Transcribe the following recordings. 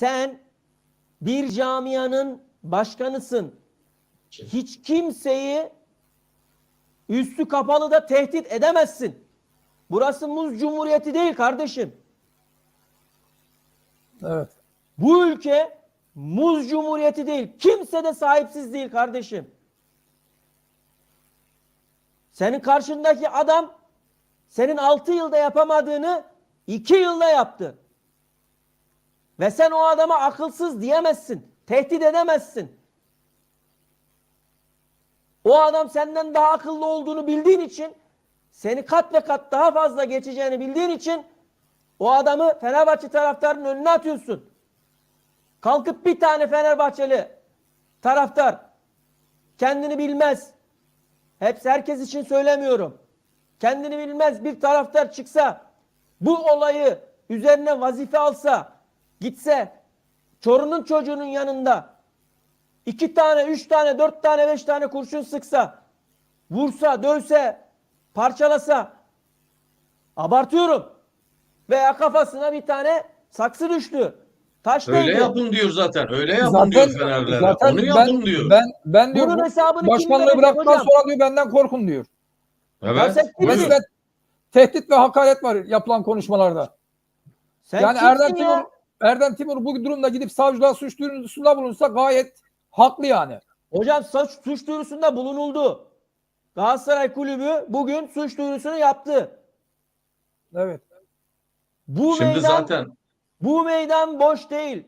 Sen bir camianın başkanısın. Hiç kimseyi üstü kapalı da tehdit edemezsin. Burası muz cumhuriyeti değil kardeşim. Evet. Bu ülke muz cumhuriyeti değil. Kimse de sahipsiz değil kardeşim. Senin karşındaki adam senin 6 yılda yapamadığını 2 yılda yaptı. Ve sen o adama akılsız diyemezsin. Tehdit edemezsin. O adam senden daha akıllı olduğunu bildiğin için seni kat ve kat daha fazla geçeceğini bildiğin için o adamı Fenerbahçe taraftarının önüne atıyorsun. Kalkıp bir tane Fenerbahçeli taraftar kendini bilmez. Hepsi herkes için söylemiyorum. Kendini bilmez bir taraftar çıksa bu olayı üzerine vazife alsa gitse Çorun'un çocuğunun yanında iki tane, üç tane, dört tane, beş tane kurşun sıksa vursa, dövse, parçalasa abartıyorum. Veya kafasına bir tane saksı düştü. Taş Öyle değdi. yapın diyor zaten. Öyle yapın Zaten, diyor Fenerlere. zaten Onu yapın ben, diyor. Ben, ben diyor, Bunun bu hesabını başkanlığı bıraktıktan hocam? sonra diyor benden korkun diyor. Evet. Resmen tehdit ve hakaret var yapılan konuşmalarda. Sen yani Erdem ya? Erdem Timur bu durumda gidip savcılığa suç duyurusunda bulunsa gayet haklı yani. Hocam suç, suç duyurusunda bulunuldu. Galatasaray Kulübü bugün suç duyurusunu yaptı. Evet. Bu Şimdi meydan zaten bu meydan boş değil.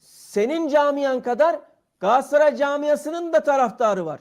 Senin camian kadar Galatasaray camiasının da taraftarı var.